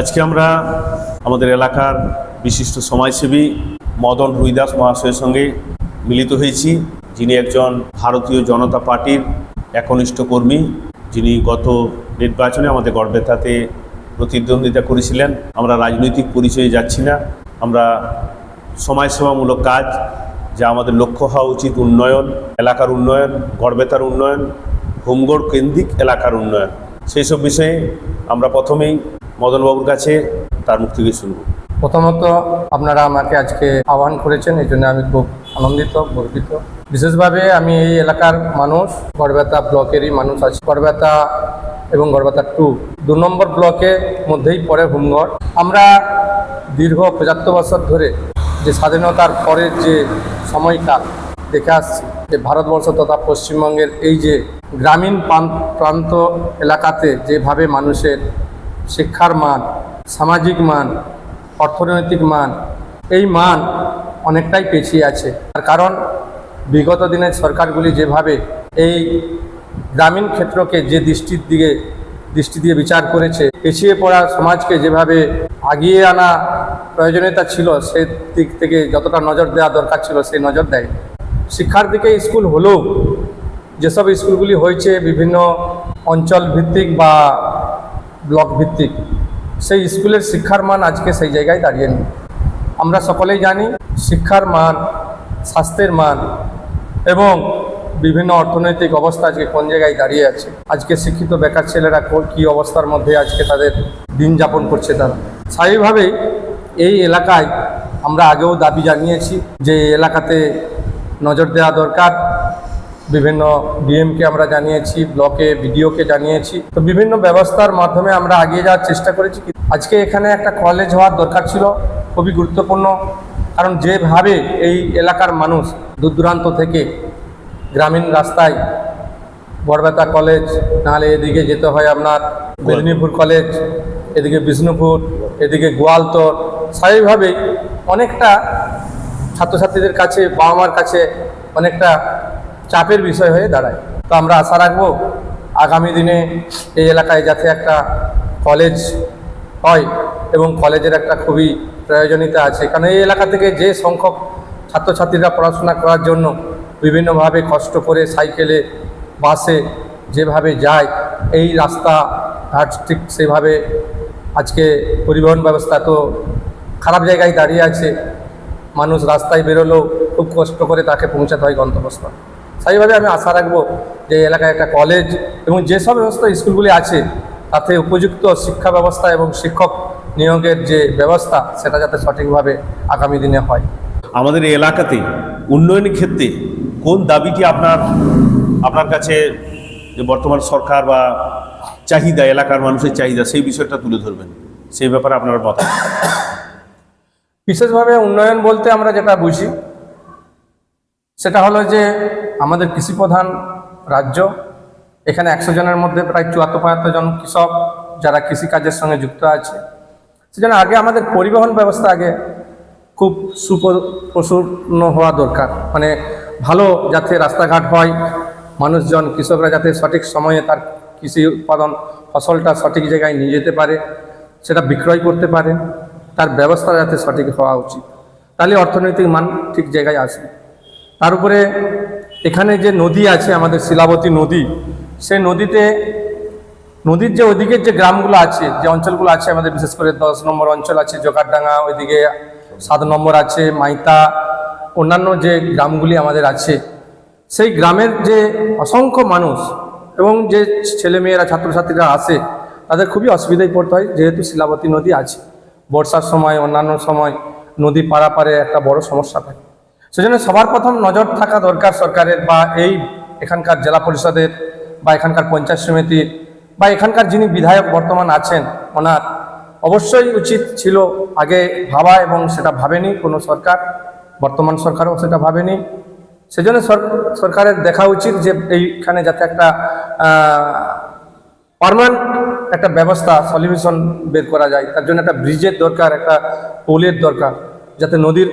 আজকে আমরা আমাদের এলাকার বিশিষ্ট সমাজসেবী মদন রুইদাস মহাশয়ের সঙ্গে মিলিত হয়েছি। যিনি একজন ভারতীয় জনতা পার্টির একনিষ্ঠ কর্মী। যিনি গত নির্বাচনে আমাদের গড়বেতাতে প্রতিদ্বন্দ্বিতা করেছিলেন। আমরা রাজনৈতিক পরিচয়ে যাচ্ছি না। আমরা সমাজসেবামূলক কাজ, যা আমাদের লক্ষ্য হওয়া উচিত উন্নয়ন, এলাকার উন্নয়ন, গড়বেতার উন্নয়ন, হোমগড় কেন্দ্রিক এলাকার উন্নয়ন। সেই সব বিষয়ে আমরা প্রথমেই মদনবাবুর কাছে তার মুখ থেকে শুনব। প্রথমত আপনারা আমাকে আজকে আহ্বান করেছেন, এই জন্য আমি খুব আনন্দিত, গর্বিত। বিশেষভাবে আমি এই এলাকার মানুষ, গড়বেতা ব্লকেরই মানুষ আছি। গড়বেতা এবং গড়বেতা টু, দু নম্বর ব্লকের মধ্যেই পড়ে হুমগড় আমরা দীর্ঘ পঁচাত্তর বছর ধরে যে স্বাধীনতার পরের যে সময়কাল দেখে আসছি, যে ভারতবর্ষ তথা পশ্চিমবঙ্গের এই যে গ্রামীণ প্রান্ত এলাকাতে যেভাবে মানুষের শিক্ষার মান, সামাজিক মান, অর্থনৈতিক মান, এই মান অনেকটাই পিছিয়ে আছে। তার কারণ, বিগত দিনের সরকারগুলি যেভাবে এই গ্রামীণ ক্ষেত্রকে যে দৃষ্টির দিকে, দৃষ্টি দিয়ে বিচার করেছে, পিছিয়ে পড়া সমাজকে যেভাবে আগিয়ে আনা প্রয়োজনীয়তা ছিল, সে দিক থেকে যতটা নজর দেওয়া দরকার ছিল, সেই নজর দেয় শিক্ষার দিকে স্কুল হলেও, যেসব স্কুলগুলি হয়েছে বিভিন্ন অঞ্চল ভিত্তিক বা ব্লক ভিত্তিক। সেই স্কুলের শিক্ষার মান আজকে সেই জায়গায় দাঁড়িয়ে নেই। আমরা সকলেই জানি শিক্ষার মান, স্বাস্থ্যের মান এবং বিভিন্ন অর্থনৈতিক অবস্থা আজকে কোন জায়গায় দাঁড়িয়ে আছে। আজকে শিক্ষিত বেকার ছেলেরা কো- কী অবস্থার মধ্যে আজকে তাদের দিন যাপন করছে তারা। স্বাভাবিকভাবেই এই এলাকায় আমরা আগেও দাবি জানিয়েছি যে এলাকাতে নজর দেওয়া দরকার। বিভিন্ন ডিএমকে আমরা জানিয়েছি, ব্লকে বিডিওকে জানিয়েছি। তো বিভিন্ন ব্যবস্থার মাধ্যমে আমরা এগিয়ে যাওয়ার চেষ্টা করেছি আজকে এখানে একটা কলেজ হওয়ার দরকার ছিল, খুবই গুরুত্বপূর্ণ। কারণ যেভাবে এই এলাকার মানুষ দূর দূরান্ত থেকে গ্রামীণ রাস্তায় বড়বেতা কলেজ নাহলে এদিকে যেতে হয় আপনার মেদিনীপুর কলেজ এদিকে বিষ্ণুপুর, এদিকে গোয়ালতর। স্বাভাবিকভাবেই অনেকটা ছাত্রছাত্রীদের কাছে বাবা মার কাছে অনেকটা চাপের বিষয় হয়ে দাঁড়ায়। তো আমরা আশা রাখব আগামী দিনে এই এলাকায় যাতে একটা কলেজ হয় এবং কলেজের একটা খুবই প্রয়োজনীয়তা আছে। কারণ এই এলাকা থেকে যে সংখ্যক ছাত্রছাত্রীরা পড়াশোনা করার জন্য বিভিন্নভাবে কষ্ট করে সাইকেলে বাসে যেভাবে যায়, এই রাস্তা ঘাট ঠিক সেভাবে আজকে পরিবহন ব্যবস্থা তো খারাপ জায়গায় দাঁড়িয়ে আছে। মানুষ রাস্তায় বেরোলেও খুব কষ্ট করে তাকে পৌঁছাতে হয় গন্তব্যস্থল। সেইভাবে আমি আশা রাখব যে এলাকায় একটা কলেজ এবং যেসব ব্যবস্থা স্কুলগুলি আছে তাতে উপযুক্ত শিক্ষা ব্যবস্থা এবং শিক্ষক নিয়োগের যে ব্যবস্থা সেটা যাতে সঠিকভাবে আগামী দিনে হয়। আমাদের এলাকাতে উন্নয়নের ক্ষেত্রে কোন দাবিটি আপনার আপনার কাছে যে বর্তমান সরকার বা চাহিদা এলাকার মানুষের চাহিদা সেই বিষয়টা তুলে ধরবেন? সেই ব্যাপারে আপনার মতামত। বিশেষভাবে উন্নয়ন বলতে আমরা যেটা বুঝি সেটা হলো যে আমাদের কৃষিপ্রধান রাজ্য, এখানে একশো জনের মধ্যে প্রায় চুয়াত্তর পঁয়াত্তর জন কৃষক যারা কৃষিকাজের সঙ্গে যুক্ত আছে। সেজন্য আগে আমাদের পরিবহন ব্যবস্থা আগে খুব সুপ্রসূর্ণ হওয়া দরকার। মানে ভালো যাতে রাস্তাঘাট হয়, মানুষজন, কৃষকরা যাতে সঠিক সময়ে তার কৃষি উৎপাদন, ফসলটা সঠিক জায়গায় নিয়ে যেতে পারে, সেটা বিক্রয় করতে পারে, তার ব্যবস্থা যাতে সঠিক হওয়া উচিত। তাহলে অর্থনৈতিক মান ঠিক জায়গায় আসবে। তার উপরে এখানে যে নদী আছে, আমাদের শিলাবতী নদী, সেই নদীতে, নদীর যে ওদিকের যে গ্রামগুলো আছে, যে অঞ্চলগুলো আছে, আমাদের বিশেষ করে দশ নম্বর অঞ্চল আছে, জোকারডাঙ্গা, ওইদিকে সাত নম্বর আছে, মাইতা, অন্যান্য যে গ্রামগুলি আমাদের আছে, সেই গ্রামের যে অসংখ্য মানুষ এবং যে ছেলেমেয়েরা, ছাত্রছাত্রীরা আসে, তাদের খুবই অসুবিধায় পড়তে হয়, যেহেতু শিলাবতী নদী আছে। বর্ষার সময়, অন্যান্য সময় নদী পারাপারে একটা বড় সমস্যা থাকে। সেজন্য সবার প্রথম নজর থাকা দরকার সরকারের বা এই এখানকার জেলা পরিষদের বা এখানকার পঞ্চায়েত সমিতির বা এখানকার যিনি বিধায়ক বর্তমান আছেন, ওনার। অবশ্যই উচিত ছিল আগে ভাবা এবং সেটা ভাবেনি কোনো সরকার, বর্তমান সরকারও সেটা ভাবেনি। সেজন্য সরকারের দেখা উচিত যে এইখানে যাতে একটা পারমানেন্ট একটা ব্যবস্থা, সলিউশন বের করা যায়। তার জন্য একটা ব্রিজের দরকার, একটা পোলের দরকার, যাতে নদীর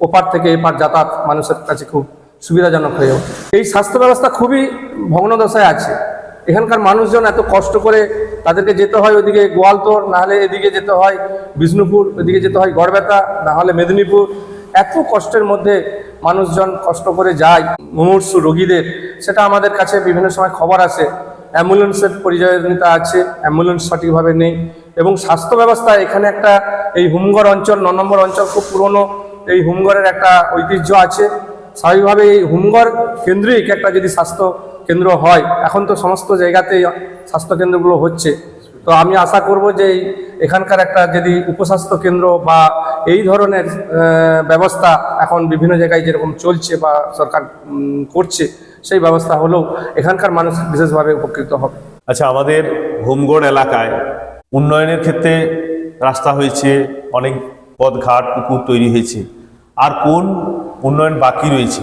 ওপার থেকে এপার যাতায়াত মানুষের কাছে খুব সুবিধাজনক হয়ে ওঠে। এই স্বাস্থ্য ব্যবস্থা খুবই ভগ্নদশায় আছে। এখানকার মানুষজন এত কষ্ট করে তাদেরকে যেতে হয় ওদিকে গোয়ালতোড় নাহলে এদিকে যেতে হয় বিষ্ণুপুর, ওদিকে যেতে হয় গড়বেতা, নাহলে মেদিনীপুর। এত কষ্টের মধ্যে মানুষজন কষ্ট করে যায়। মুমূর্ষু রোগীদের, সেটা আমাদের কাছে বিভিন্ন সময় খবর আসে। অ্যাম্বুলেন্সের পরিচয়তা আছে, অ্যাম্বুলেন্স সঠিকভাবে নেই। এবং স্বাস্থ্য ব্যবস্থা এখানে একটা, এই হুমগড় অঞ্চল, ন নম্বর অঞ্চল খুব পুরনো। এই হোমঘরের একটা ঐতিহ্য আছে। স্বাভাবিকভাবে এই হোমঘর কেন্দ্রিক একটা যদি স্বাস্থ্য কেন্দ্র হয়, এখন তো সমস্ত জায়গাতেই স্বাস্থ্য কেন্দ্রগুলো হচ্ছে। তো আমি আশা করব যে এখানকার একটা যদি উপস্বাস্থ্য কেন্দ্র বা এই ধরনের ব্যবস্থা এখন বিভিন্ন জায়গায় যেরকম চলছে বা সরকার করছে, সেই ব্যবস্থা হলেও এখানকার মানুষ বিশেষভাবে উপকৃত হবে। আচ্ছা আমাদের হোমগড় এলাকায় উন্নয়নের ক্ষেত্রে রাস্তা হয়েছে অনেক পথঘাট পুকুর তৈরি হয়েছে। আর কোন উন্নয়ন বাকি রয়েছে,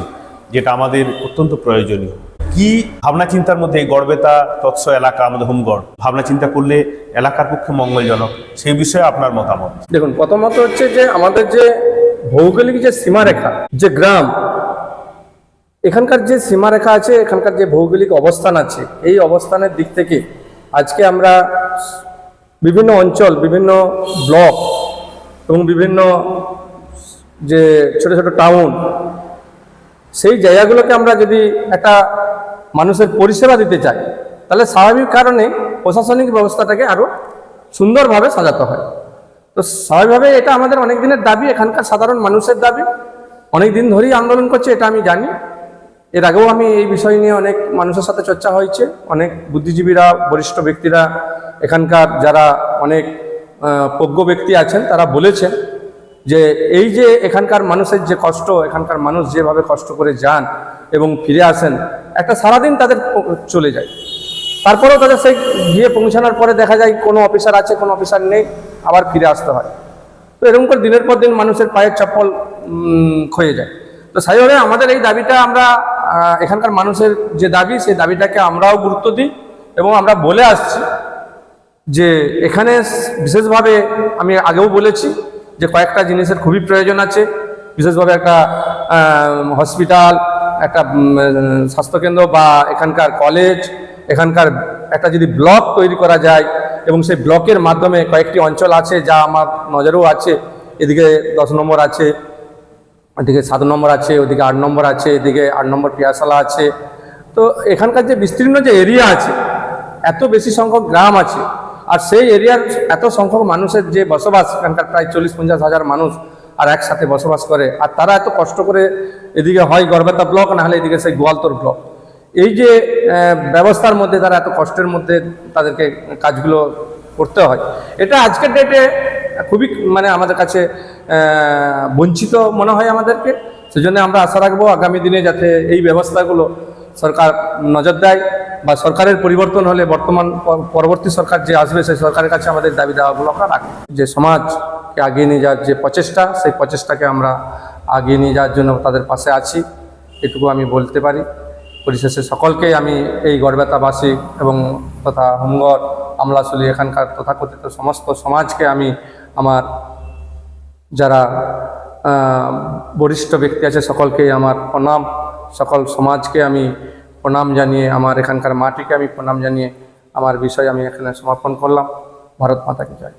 যেটা আমাদের অত্যন্ত প্রয়োজনীয়? কি ভাবনা চিন্তার মধ্যে গড়বেতা তৎস এলাকা আমাদের হোমগড়? ভাবনা চিন্তা করলে এলাকার পক্ষে মঙ্গলজনক, সেই বিষয়ে আপনার মতামত? দেখুন, প্রথমত হচ্ছে যে আমাদের যে ভৌগোলিক যে সীমারেখা, যে গ্রাম, এখানকার যে সীমারেখা আছে, এখানকার যে ভৌগোলিক অবস্থান আছে, এই অবস্থানের দিক থেকে আজকে আমরা বিভিন্ন অঞ্চল, বিভিন্ন ব্লক এবং বিভিন্ন যে ছোট ছোট টাউন সেই জায়গাগুলোকে আমরা যদি একটা মানুষের পরিষেবা দিতে চাই, তাহলে স্বাভাবিক কারণে প্রশাসনিক ব্যবস্থাটাকে আরও সুন্দরভাবে সাজাতে হয়। তো স্বাভাবিকভাবে এটা আমাদের অনেক দিনের দাবি, এখানকার সাধারণ মানুষের দাবি। অনেক দিন ধরেই আন্দোলন করছে, এটা আমি জানি। এর আগেও আমি এই বিষয় নিয়ে অনেক মানুষের সাথে চর্চা হয়েছে। অনেক বুদ্ধিজীবীরা, বরিষ্ঠ ব্যক্তিরা, এখানকার যারা অনেক প্রজ্ঞ ব্যক্তি আছেন, তারা বলেছেন যে এই যে এখানকার মানুষের যে কষ্ট, এখানকার মানুষ যেভাবে কষ্ট করে যান এবং ফিরে আসেন, একটা সারাদিন তাদের চলে যায়। তারপরেও তাদের সেই গিয়ে পৌঁছানোর পরে দেখা যায় কোনো অফিসার আছে, কোনো অফিসার নেই, আবার ফিরে আসতে হয়। তো এরকম করে দিনের পর দিন মানুষের পায়ের চপ্পল ক্ষয়ে যায়। তো সেইভাবে আমাদের এই দাবিটা আমরা এখানকার মানুষের যে দাবি, সেই দাবিটাকে আমরাও গুরুত্ব দিই এবং আমরা বলে আসছি যে এখানে বিশেষভাবে আমি আগেও বলেছি যে কয়েকটা জিনিসের খুবই প্রয়োজন আছে। বিশেষভাবে একটা হসপিটাল একটা স্বাস্থ্যকেন্দ্র বা এখানকার কলেজ এখানকার একটা যদি ব্লক তৈরি করা যায় এবং সেই ব্লকের মাধ্যমে কয়েকটি অঞ্চল আছে যা আমার নজরেও আছে। এদিকে দশ নম্বর আছে, এদিকে সাত নম্বর আছে, ওদিকে আট নম্বর আছে, এদিকে আট নম্বর পিয়াশালা আছে। তো এখানকার যে বিস্তীর্ণ যে এরিয়া আছে, এত বেশি সংখ্যক গ্রাম আছে আর সেই এরিয়ার এত সংখ্যক মানুষের যে বসবাস, এখানকার প্রায় চল্লিশ, পঞ্চাশ হাজার মানুষ আর একসাথে বসবাস করে, আর তারা এত কষ্ট করে এদিকে হয় গড়বেতা ব্লক, না হলে এদিকে সেই গোয়ালতোর ব্লক। এই যে ব্যবস্থার মধ্যে তারা এত কষ্টের মধ্যে তাদেরকে কাজগুলো করতে হয়। এটা আজকের ডেটে খুবই মানে আমাদের কাছে বঞ্চিত মনে হয় আমাদেরকে। সেজন্য আমরা আশা রাখব আগামী দিনে যাতে এই ব্যবস্থাগুলো সরকার নজর দেয় বা সরকারের পরিবর্তন হলে বর্তমান পরবর্তী সরকার যে আসবে সেই সরকারের কাছে আমাদের দাবি দাওয়াগুলো আমরা রাখব যে সমাজকে আগিয়ে নিয়ে যাওয়ার যে প্রচেষ্টা, সেই প্রচেষ্টাকে আমরা আগিয়ে নিয়ে যাওয়ার জন্য তাদের পাশে আছি। এটুকু আমি বলতে পারি। পরিশেষে সকলকে আমি এই গড়বেতাবাসী এবং তথা হোমগড় আমলাশুলি এখানকার তথাকথিত সমস্ত সমাজকে আমি আমার যারা বরিষ্ঠ ব্যক্তি আছে সকলকেই আমার প্রণাম। সকল সমাজকে আমি প্রণাম জানিয়ে আমার এখানকার মাটিকে আমি প্রণাম জানিয়ে আমার বিষয় আমি এখানে সমর্পণ করলাম। ভারত মাতাকে জয়।